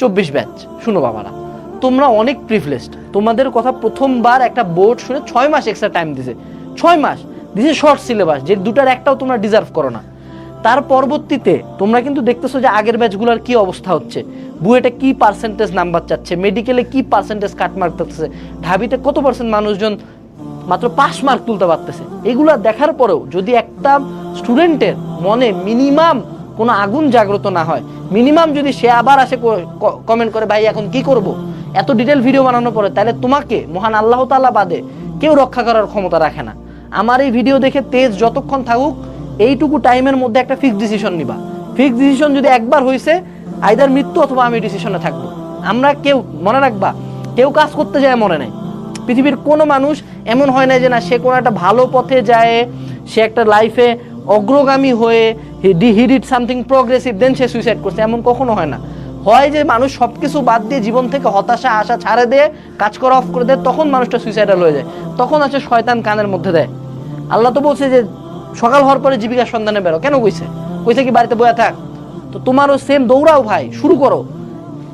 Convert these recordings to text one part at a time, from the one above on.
চব্বিশ ব্যাচ। শুনো বাবারা, তোমরা অনেক প্রিভিলেজড তোমাদের কথা প্রথমবার একটা বোর্ড শুনে ছয় মাস এক্সট্রা টাইম দিছে। ছয় মাস দিছে শর্ট সিলেবাস যে দুটার একটাও তোমরা ডিজার্ভ করো না। তার পরবর্তীতে তোমরা কিন্তু দেখতেছো যে আগের ব্যাচগুলোর কি অবস্থা হচ্ছে। বুয়েটে কি পার্সেন্টেজ নাম্বার চাচ্ছে, মেডিকেলে কি পার্সেন্টেজ কাট মার্ক থাকতেছে ঢাবিতে কত পার্সেন্ট মানুষজন মাত্র পাস মার্ক তুলতে পারতেছে। এগুলা দেখার পরেও যদি একটা স্টুডেন্টের মনে মিনিমাম কোনো আগুন জাগ্রত না হয়। মিনিমাম যদি সে আবার আসে কমেন্ট করে, ভাই, এখন কি করব? এত ডিটেল ভিডিও বানানোর পরে, তাহলে তোমাকে মহান আল্লাহ তাআলা বাদে কেউ রক্ষা করার ক্ষমতা রাখে না। আমার এই ভিডিও দেখে তেজ যতক্ষণ থাকুক, এইটুকু টাইমের মধ্যে একটা ফিক্স ডিসিশন নিবা। ফিক্স ডিসিশন যদি একবার হয়েছে আইদার মৃত্যু অথবা আমি ডিসিশনে থাকব। আমরা কেউ, মনে রাখবা, কেউ কাজ করতে যায় মনে নেই। পৃথিবীর কোনো মানুষ এমন হয় না যে না, সে কোনো একটা ভালো পথে যায়, সে একটা লাইফে অগ্রগামী হয়ে he did something progressive then say suicide করছে। এমন কখনো হয় না। হয় যে মানুষ সব কিছু বাদ দিয়ে জীবন থেকে হতাশা, আশা ছাড়ে দিয়ে কাজ করা অফ করে দেয়, তখন মানুষটা সুইসাইডাল হয়ে যায়। তখন আছে শয়তান কানের মধ্যে দেয়। আল্লাহ তো বলছে যে সকাল হওয়ার পরে জীবিকার সন্ধানে বেরো। কেন কইছে? কইছে কি, বাড়িতে বয়া থাক। তো তোমারও সেম দৌড়াও ভাই, শুরু করো।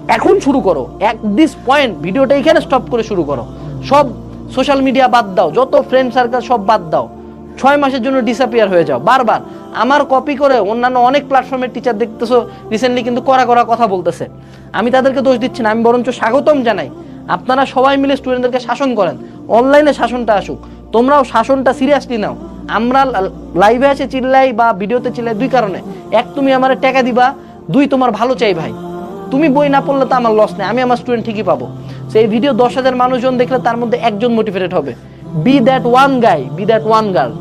এখন শুরু করো। এক দিস পয়েন্ট ভিডিওটা এখানে স্টপ করে শুরু করো। সব সোশ্যাল মিডিয়া বাদ দাও। যত ফ্রেন্ড সার্কেল সব বাদ দাও। ছয় মাসের জন্য ডিসঅ্যাপিয়ার হয়ে যাও। বারবার। আমার কপি করে অন্যান্য অনেক প্ল্যাটফর্মের টিচার দেখতেছো রিসেন্টলি কিন্তু করা করা কথা বলতেছে। আমি তাদেরকে দোষ দিচ্ছি না, আমি বরঞ্চ স্বাগতম জানাই। আপনারা সবাই মিলে স্টুডেন্টদেরকে শাসন করেন। অনলাইনে শাসনটা আসুক। তোমরাও শাসনটা সিরিয়াসলি নাও। আমরা লাইভে এসে চিল্লাই বা ভিডিওতে চিল্লাই দুই কারণে। এক, তুমি আমার টাকা দিবা। দুই, তোমার ভালো চাই ভাই। তুমি বই না পড়লে তো আমার লস নেই। আমি আমার স্টুডেন্ট ঠিকই পাবো। সেই ভিডিও দশ হাজার মানুষজন দেখলে তার মধ্যে একজন মোটিভেটেড হবে। Be that one guy be that one girl